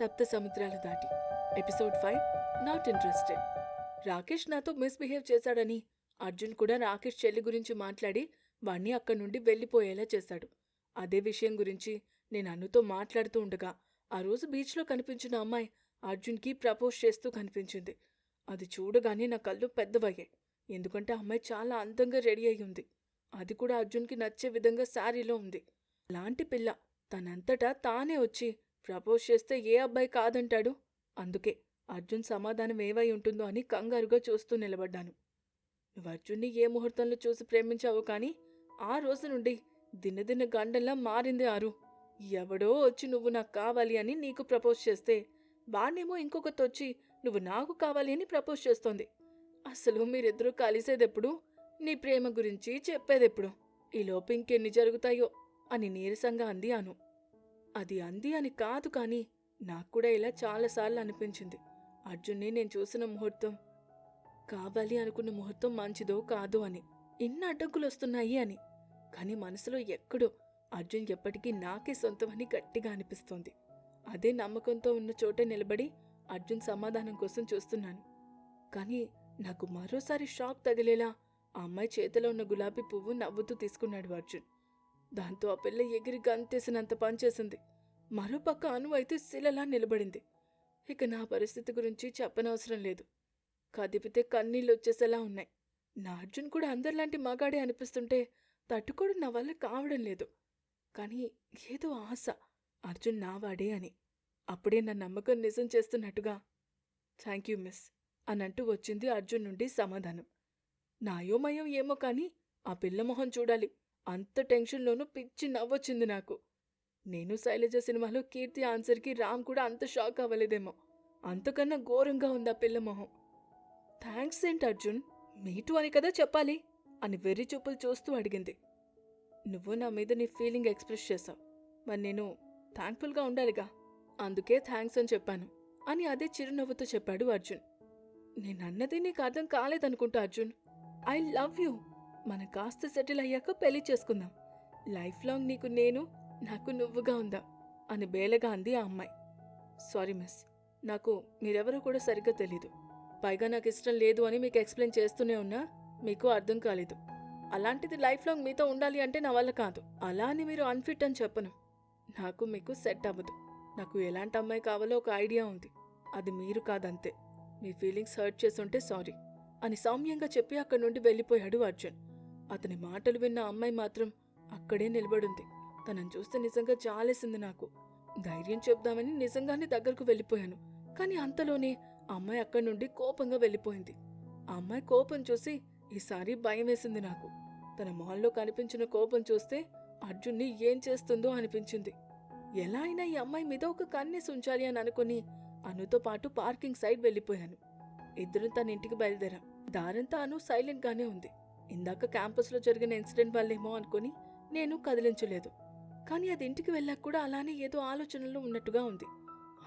సప్త సముద్రాలు దాటి. Episode five not interested. Rakesh నాతో మిస్బిహేవ్ చేశాడని అర్జున్ కూడా రాకేష్ చెల్లి గురించి మాట్లాడి వాణ్ణి అక్కడి నుండి వెళ్ళిపోయేలా చేశాడు. అదే విషయం గురించి నేను అన్నుతో మాట్లాడుతూ ఉండగా ఆ రోజు బీచ్లో కనిపించిన అమ్మాయి అర్జున్కి ప్రపోజ్ చేస్తూ కనిపించింది. అది చూడగానే నా కళ్ళు పెద్దవయ్యాయి. ఎందుకంటే అమ్మాయి చాలా అందంగా రెడీ అయి ఉంది. అది కూడా అర్జున్కి నచ్చే విధంగా శారీలో ఉంది. అలాంటి పిల్ల తనంతటా తానే వచ్చి ప్రపోజ్ చేస్తే ఏ అబ్బాయి కాదంటాడు? అందుకే అర్జున్ సమాధానం ఏవై ఉంటుందో అని కంగారుగా చూస్తూ నిలబడ్డాను. నువ్వు అర్జున్ని ఏ ముహూర్తంలో చూసి ప్రేమించావు కానీ ఆ రోజు నుండి దినదిన గండల్లా మారింది ఆరు. ఎవడో వచ్చి నువ్వు నాకు కావాలి అని నీకు ప్రపోజ్ చేస్తే వాణ్ణేమో ఇంకొకటి వచ్చి నువ్వు నాకు కావాలి అని ప్రపోజ్ చేస్తోంది. అసలు మీరిద్దరూ కలిసేదెప్పుడు? నీ ప్రేమ గురించి చెప్పేదెప్పుడు? ఈలోపు ఇంకెన్ని జరుగుతాయో అని నీరసంగా అంది అను. అది అంది అని కాదు కానీ నాకు కూడా ఇలా చాలాసార్లు అనిపించింది. అర్జున్ని నేను చూసిన ముహూర్తం కావాలి అనుకున్న ముహూర్తం మంచిదో కాదో అని. ఇన్ని అడ్డంకులు వస్తున్నాయి అని. కానీ మనసులో ఎక్కడో అర్జున్ ఎప్పటికీ నాకే సొంతమని గట్టిగా అనిపిస్తోంది. అదే నమ్మకంతో ఉన్న చోటే నిలబడి అర్జున్ సమాధానం కోసం చూస్తున్నాను. కానీ నాకు మరోసారి షాక్ తగిలేలా ఆ అమ్మాయి చేతిలో ఉన్న గులాబీ పువ్వు నవ్వుతూ తీసుకున్నాడు అర్జున్. దాంతో ఆ పిల్ల ఎగిరి గంతేసినంత పనిచేసింది మరోపక్క అను అయితే శిలలా నిలబడింది. ఇక నా పరిస్థితి గురించి చెప్పనవసరం లేదు. కదిపితే కన్నీళ్ళు వచ్చేసేలా ఉన్నాయి. నా అర్జున్ కూడా అందరిలాంటి మగాడే అనిపిస్తుంటే తట్టుకోవడం నా వల్ల కావడం లేదు. కానీ ఏదో ఆశ. అర్జున్ నావాడే అని. అప్పుడే నా నమ్మకం నిజం చేస్తున్నట్టుగా థ్యాంక్ యూ మిస్ అనంటూ వచ్చింది అర్జున్ నుండి సమాధానం. నాయోమయం ఏమో కానీ ఆ పిల్ల మొహం చూడాలి. అంత టెన్షన్లోనూ పిచ్చి నవ్వొచ్చింది నాకు. నేను శైలజ సినిమాలో కీర్తి ఆన్సర్కి రామ్ కూడా అంత షాక్ అవ్వలేదేమో. అంతకన్నా ఘోరంగా ఉంది ఆ పిల్ల మొహం. థ్యాంక్స్ ఏంటి అర్జున్? మీటు అని కదా చెప్పాలి? అని వెర్రి చూపులు చూస్తూ అడిగింది. నువ్వు నా మీద నీ ఫీలింగ్ ఎక్స్ప్రెస్ చేశావు. మరి నేను థ్యాంక్ఫుల్గా ఉండాలిగా? అందుకే థ్యాంక్స్ అని చెప్పాను. అని అదే చిరునవ్వుతో చెప్పాడు అర్జున్. నేనన్నది నీకు అర్థం కాలేదనుకుంటా అర్జున్. I love you. మన కాస్త సెటిల్ అయ్యాక పెళ్ళి చేసుకుందాం. లైఫ్ లాంగ్ నీకు నేను నాకు నువ్వుగా ఉందా? అని బేలగా అంది ఆ అమ్మాయి. సారీ మిస్ నాకు మీరెవరో కూడా సరిగ్గా తెలీదు. పైగా నాకు ఇష్టం లేదు అని మీకు ఎక్స్ప్లెయిన్ చేస్తూనే ఉన్నా మీకు అర్థం కాలేదు. అలాంటిది లైఫ్ లాంగ్ మీతో ఉండాలి అంటే నా వల్ల కాదు. అలా అని మీరు అన్ఫిట్ అని చెప్పను. నాకు మీకు సెట్ అవ్వదు. నాకు ఎలాంటి అమ్మాయి కావాలో ఒక ఐడియా ఉంది. అది మీరు కాదంతే. మీ ఫీలింగ్స్ హర్ట్ చేసుంటే సారీ అని సౌమ్యంగా చెప్పి అక్కడి నుండి వెళ్ళిపోయాడు అర్జున్. అతని మాటలు విన్న అమ్మాయి మాత్రం అక్కడే నిలబడుంది. తనని చూస్తే నిజంగా చాలేసింది నాకు. ధైర్యం చెప్దామని నిజంగానే దగ్గరకు వెళ్ళిపోయాను. కానీ అంతలోనే అమ్మాయి అక్కడి నుండి కోపంగా వెళ్ళిపోయింది. ఆ అమ్మాయి కోపం చూసి ఈసారి భయం వేసింది నాకు. తన మొహంలో కనిపించిన కోపం చూస్తే అర్జున్ని ఏం చేస్తుందో అనిపించింది. ఎలా అయినా ఈ అమ్మాయి మీద ఒక కన్నేసి ఉంచాలి అని అనుకుని అనుతో పాటు పార్కింగ్ సైడ్ వెళ్ళిపోయాను. ఇద్దరు తన ఇంటికి బయలుదేరా. దారంతా అను సైలెంట్ గానే ఉంది. ఇందాక క్యాంపస్లో జరిగిన ఇన్సిడెంట్ వల్లేమో అనుకుని నేను కదిలించలేదు. కానీ అది ఇంటికి వెళ్ళాక కూడా అలానే ఏదో ఆలోచనలో ఉన్నట్టుగా ఉంది.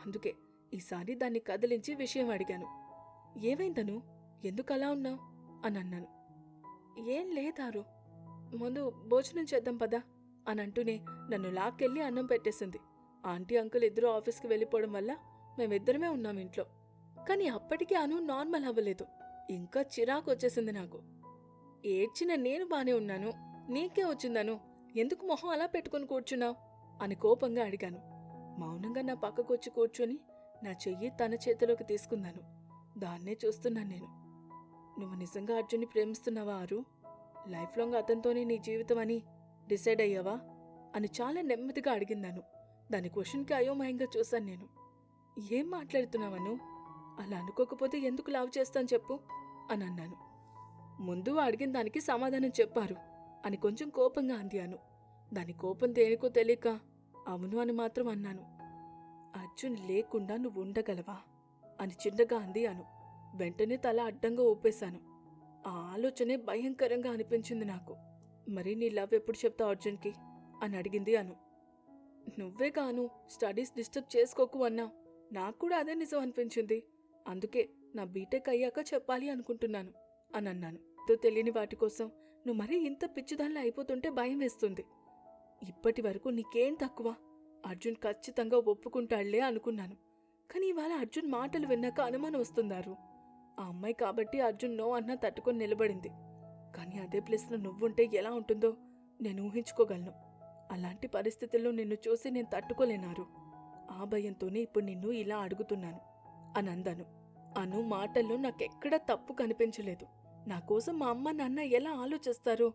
అందుకే ఈసారి దాన్ని కదిలించి విషయం అడిగాను. ఏమైందను ఎందుకు అలా ఉన్నావు? అని అన్నాను. ఏం లేదారు ముందు భోజనం చేద్దాం పదా అని అంటూనే నన్ను లాక్కెళ్ళి అన్నం పెట్టేసింది. ఆంటీ అంకుల్ ఇద్దరు ఆఫీస్కి వెళ్ళిపోవడం వల్ల మేమిద్దరమే ఉన్నాం ఇంట్లో. కానీ అప్పటికీ అను నార్మల్ అవ్వలేదు. ఇంకా చిరాకు వచ్చేసింది నాకు. ఏడ్చిన నేను బానే ఉన్నాను. నీకే వచ్చిందను. ఎందుకు మొహం అలా పెట్టుకుని కూర్చున్నావు? అని కోపంగా అడిగాను. మౌనంగా నా పక్కకు వచ్చి కూర్చొని నా చెయ్యి తన చేతిలోకి తీసుకున్నాను దాన్నే చూస్తున్నాను నేను. నువ్వు నిజంగా అర్జున్ని ప్రేమిస్తున్నావా ఆరు లైఫ్ లాంగ్ అతనితోనే నీ జీవితం అని డిసైడ్ అయ్యావా? అని చాలా నెమ్మదిగా అడిగిందాను. దాని క్వశ్చన్కి అయోమయంగా చూశాను నేను. ఏం మాట్లాడుతున్నావను? అలా అనుకోకపోతే ఎందుకు లావ్ చేస్తాను చెప్పు? అని అన్నాను. ముందు అడిగిన దానికి సమాధానం చెప్పారు అని కొంచెం కోపంగా అందాను దాని కోపం దేనికో తెలియక అవును అని మాత్రం అన్నాను. అర్జున్ లేకుండా నువ్వు ఉండగలవా? అని చిన్నగా అంది అను. వెంటనే తల అడ్డంగా ఊపేశాను. ఆ ఆలోచనే భయంకరంగా అనిపించింది నాకు. మరి నీ లవ్ ఎప్పుడు చెప్తావు అర్జున్కి? అని అడిగింది అను. నువ్వే కాను స్టడీస్ డిస్టర్బ్ చేసుకోకు అన్నావు నాకు కూడా అదే నిజం అనిపించింది. అందుకే నా బీటెక్ అయ్యాక చెప్పాలి అనుకుంటున్నాను అని అన్నాను. ఏదో తెలియని వాటి కోసం నువ్వు మరీ ఇంత పిచ్చిదానిలా అయిపోతుంటే భయం వేస్తుంది. ఇప్పటి వరకు నీకేం తక్కువ? అర్జున్ ఖచ్చితంగా ఒప్పుకుంటాడులే అనుకున్నాను. కానీ ఇవాళ అర్జున్ మాటలు విన్నాక అనుమానం వస్తున్నారు ఆ అమ్మాయి కాబట్టి అర్జున్ నో అన్నా తట్టుకొని నిలబడింది. కానీ అదే ప్లేస్లో నువ్వుంటే ఎలా ఉంటుందో నేను ఊహించుకోగలను. అలాంటి పరిస్థితుల్లో నిన్ను చూసి నేను తట్టుకోలేనారు. ఆ భయంతోనే ఇప్పుడు నిన్ను ఇలా అడుగుతున్నాను. అని అందాను. అను మాటల్లో నాకెక్కడా తప్పు కనిపించలేదు. నా కోసం మా అమ్మ నాన్న ఎలా ఆలోచిస్తారో?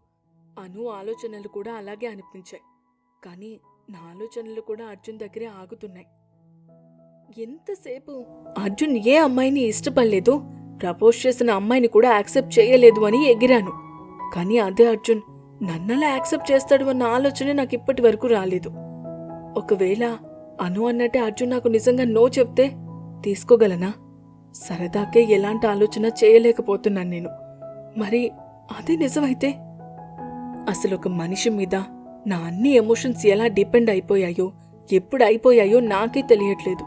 అను ఆలోచనలు కూడా అలాగే అనిపించాయి. కానీ నా ఆలోచనలు కూడా అర్జున్ దగ్గరే ఆగుతున్నాయి. ఎంతసేపు అర్జున్ ఏ అమ్మాయిని ఇష్టపడలేదు ప్రపోజ్ చేసిన అమ్మాయిని కూడా యాక్సెప్ట్ చేయలేదు అని ఎగిరాను. కానీ అదే అర్జున్ నన్నలా యాక్సెప్ట్ చేస్తాడు అన్న ఆలోచన నాకు ఇప్పటి వరకు రాలేదు. ఒకవేళ అను అన్నట్టే అర్జున్ నాకు నిజంగా నో చెప్తే తీసుకోగలనా? సరదాకే ఎలాంటి ఆలోచన చేయలేకపోతున్నాను నేను. మరి అదే నిజమైతే? అసలు ఒక మనిషి మీద నా అన్ని ఎమోషన్స్ ఎలా డిపెండ్ అయిపోయాయో ఎప్పుడు అయిపోయాయో నాకే తెలియట్లేదు.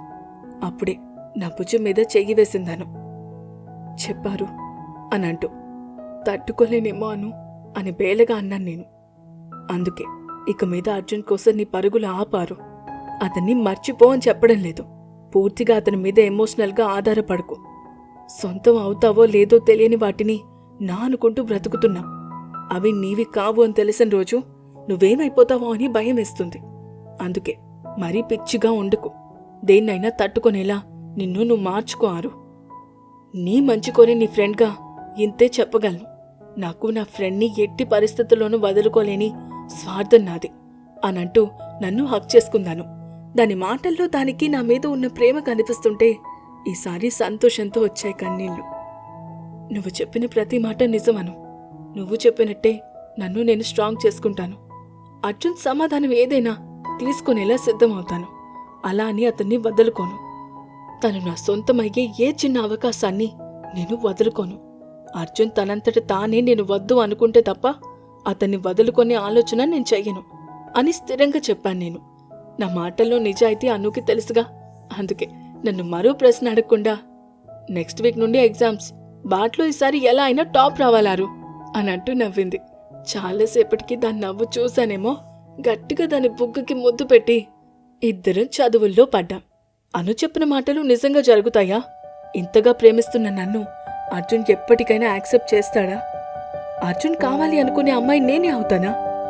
అప్పుడే నా భుజం మీద చెయ్యి వేసిందాను. చెప్పారు అని అంటూ తట్టుకోలేనేమో అను అని బేలగా అన్నాను నేను. అందుకే ఇక మీద అర్జున్ కోసం నీ పరుగులు ఆపారు. అతన్ని మర్చిపో అని చెప్పడం లేదు. పూర్తిగా అతని మీద ఎమోషనల్గా ఆధారపడకు. సొంతం అవుతావో లేదో తెలియని వాటిని నా అనుకుంటూ బ్రతుకుతున్నా. అవి నీవి కావు అని తెలిసిన రోజు నువ్వేమైపోతావో అని భయం వేస్తుంది. అందుకే మరీ పిచ్చిగా ఉండకు. దేన్నైనా తట్టుకొనేలా నిన్ను నువ్వు మార్చుకోరు నీ మంచి కోరే నీ ఫ్రెండ్గా ఇంతే చెప్పగలను. నాకు నా ఫ్రెండ్ని ఎట్టి పరిస్థితుల్లోనూ వదులుకోలేని స్వార్థం నాది అనంటూ నన్ను హక్ చేసుకుందాను. దాని మాటల్లో దానికి నా మీద ఉన్న ప్రేమ కనిపిస్తుంటే ఈసారి సంతోషంతో వచ్చాయి కన్నీళ్ళు. నువ్వు చెప్పిన ప్రతి మాట నిజమను. నువ్వు చెప్పినట్టే నన్ను నేను స్ట్రాంగ్ చేసుకుంటాను. అర్జున్ సమాధానం ఏదైనా తీసుకునేలా సిద్ధమవుతాను. అలా అని అతన్ని వదులుకోను. తను నా సొంతమయ్యే ఏ చిన్న అవకాశాన్ని నేను వదులుకోను. అర్జున్ తనంతట తానే నేను వద్దు అనుకుంటే తప్ప అతన్ని వదులుకునే ఆలోచన నేను చెయ్యను అని స్థిరంగా చెప్పాను నేను. నా మాటల్లో నిజాయితీ అనుకి తెలుసుగా. అందుకే నన్ను మరో ప్రశ్న అడగకుండా నెక్స్ట్ వీక్ నుండి ఎగ్జామ్స్ బాట్లో ఈసారి ఎలా అయినా టాప్ రావాలారు అని అంటూ నవ్వింది. చాలాసేపటికి దాని నవ్వు చూశానేమో గట్టిగా దాని బుగ్గకి ముద్దు పెట్టి ఇద్దరం చదువుల్లో పడ్డాం. అను చెప్పిన మాటలు నిజంగా జరుగుతాయా? ఇంతగా ప్రేమిస్తున్న నన్ను అర్జున్ ఎప్పటికైనా యాక్సెప్ట్ చేస్తాడా? అర్జున్ కావాలి అనుకునే అమ్మాయి నేనే అవుతానా?